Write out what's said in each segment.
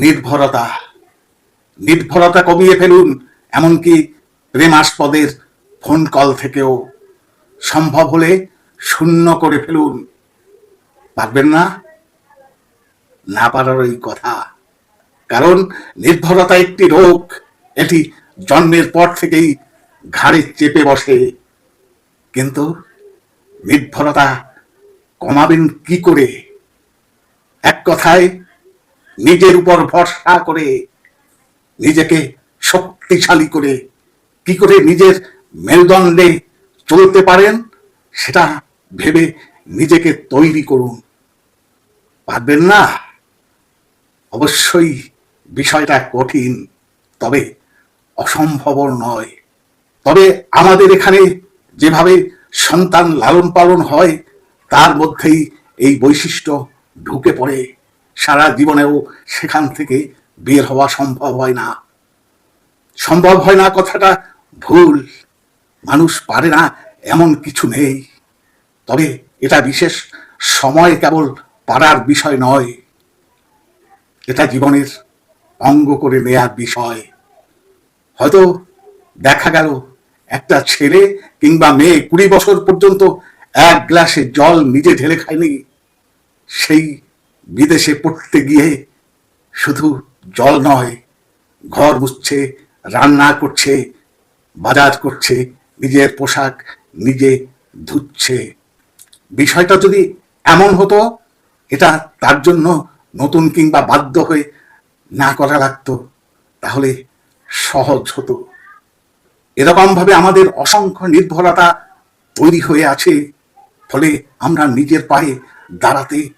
নির্ভরতা। নির্ভরতা কমিয়ে ফেলুন, এমনকি প্রেমাস্পদের ফোন কল থেকেও। সম্ভব হলে শূন্য করে ফেলুন। পারবেন না? না পারারই কথা। কারণ নির্ভরতা একটি রোগ, এটি জন্মের পর থেকেই ঘাড়ে চেপে বসে। কিন্তু নির্ভরতা কমাবেন কি করে? এক কথায় নিজের উপর ভরসা করে, নিজেকে শক্তিশালী করে কি করে নিজের মেরুদণ্ডে চলতে পারেন, সেটা ভেবে নিজেকে তৈরি করুন। পারবেন না? অবশ্যই বিষয়টা কঠিন, তবে অসম্ভব নয়। তবে আমাদের এখানে যেভাবে সন্তান লালন পালন হয়, তার মধ্যেই এই বৈশিষ্ট্য ঢুকে পড়ে। সারা জীবনেও সেখান থেকে বের হওয়া সম্ভব হয় না। সম্ভব হয় না কথাটা ভুল। মানুষ পারে না এমন কিছু নেই। তবে এটা বিশেষ সময় কেবল পারার বিষয় নয়। এটা জীবনের অঙ্গ করে নেয়ার বিষয়। হয়তো দেখা গেল, একটা ছেলে কিংবা মেয়ে কুড়ি বছর পর্যন্ত এক গ্লাসে জল নিজে ঢেলে খায়নি। সেই বিদেশে পড়তে গিয়ে শুধু জল নয়, ঘর মুছছে, রান্না করছে, বাজার করছে, নিজের পোশাক নিজে ধুচ্ছে। বিষয়টা যদি এমন হতো, এটা তার জন্য নতুন কিংবা বাধ্য হয়ে না করা লাগতো, তাহলে সহজ হতো। এরকম ভাবে আমাদের অসংখ্য নির্ভরতা তৈরি হয়ে আছে, ফলে আমরা নিজের পায়ে দাঁড়াতে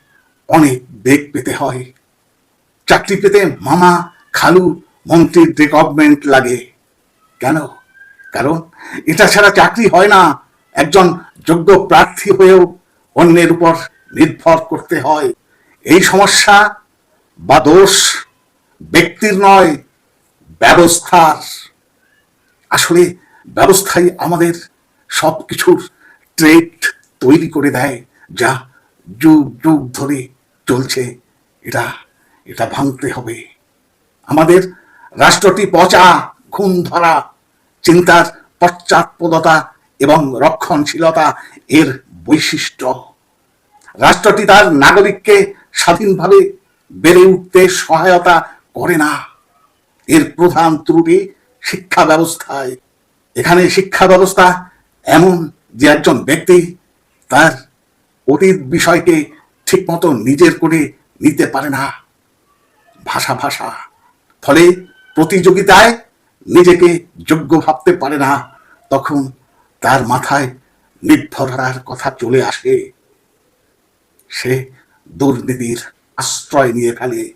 অনেক বেগ পেতে হয়। চাকরি পেতে মামা, খালু, মন্ত্রীর রিকমেন্ট লাগে। কেন? কারণ এটা ছাড়া চাকরি হয় না। একজন যোগ্য প্রার্থী হয়েও অন্যের উপর নির্ভর করতে হয়। এই সমস্যা বা দোষ ব্যক্তির নয়, ব্যবস্থার। আসলে ব্যবস্থাই আমাদের সব কিছুর ট্রেড তৈরি করে দেয়, যা যুগ যুগ ধরে চলছে, এটা এটা ভাঙতে হবে। আমাদের রাষ্ট্রটি পচা, ঘুম ধরা, চিন্তার পশ্চাৎপদতা এবং রক্ষণশীলতা এর বৈশিষ্ট্য। রাষ্ট্রটি তার নাগরিককে স্বাধীনভাবে বেড়ে উঠতে সহায়তা করে না। এর প্রধান ত্রুটি শিক্ষা ব্যবস্থায়। এখানে শিক্ষা ব্যবস্থা এমন যে একজন ব্যক্তি তার অতীত বিষয়কে ঠিকমতো নিজের করে নিতে পারে না। ভাষা ভাষা। ফলে প্রতিযোগিতায় নিজেকে যোগ্য ভাবতে পারে না। তখন তার মাথায় নির্ভরতার কথা চলে আসে। সে দুর্নীতির আশ্রয় নিয়ে ফেলে।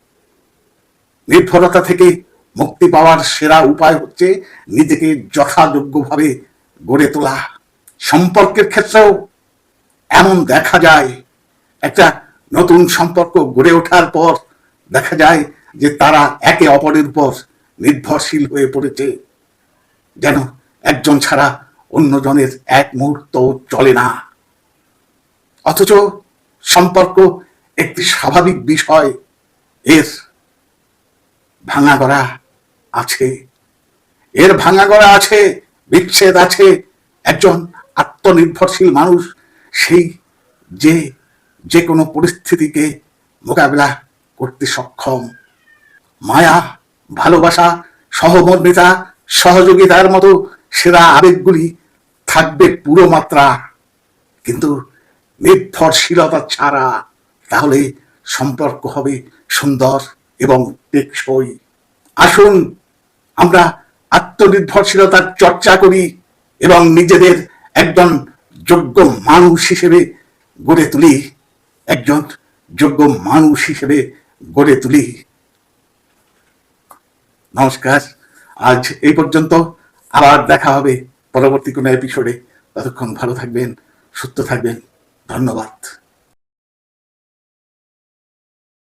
নির্ভরতা থেকে মুক্তি পাওয়ার সেরা উপায় হচ্ছে নিজেকে যথাযোগ্যভাবে গড়ে তোলা। সম্পর্কের ক্ষেত্রেও এমন দেখা যায়। একটা নতুন সম্পর্ক গড়ে ওঠার পর দেখা যায় যে তারা একে অপরের উপর নির্ভরশীল হয়ে পড়েছে। যেন একজন ছাড়া অন্যজনের এক মুহূর্ত চলে না। অথচ সম্পর্ক একটি স্বাভাবিক বিষয়। এর ভাঙা গড়া আছে। এর ভাঙা গড়া আছে, বিচ্ছেদ আছে। একজন আত্মনির্ভরশীল মানুষ, সেই যে যে কোনো পরিস্থিতিকে মোকাবিলা করতে সক্ষম। মায়া, ভালোবাসা, সহমর্মিতা, সহযোগিতার মতো সেরা আবেগগুলি থাকবে পুরো মাত্রা। কিন্তু নির্ভরশীলতা ছাড়া তাহলে সম্পর্ক হবে সুন্দর এবং টেকসই। আসুন, আমরা আত্মনির্ভরশীলতার চর্চা করি এবং নিজেদের একজন যোগ্য মানুষ হিসেবে গড়ে তুলি। একজন যোগ্য মানুষ হিসেবে গড়ে তুলি। নমস্কার, আজ এই পর্যন্ত আবার দেখা হবে পরবর্তী কোনো এপিসোডে ততক্ষণ ভালো থাকবেন, সুস্থ থাকবেন। ধন্যবাদ।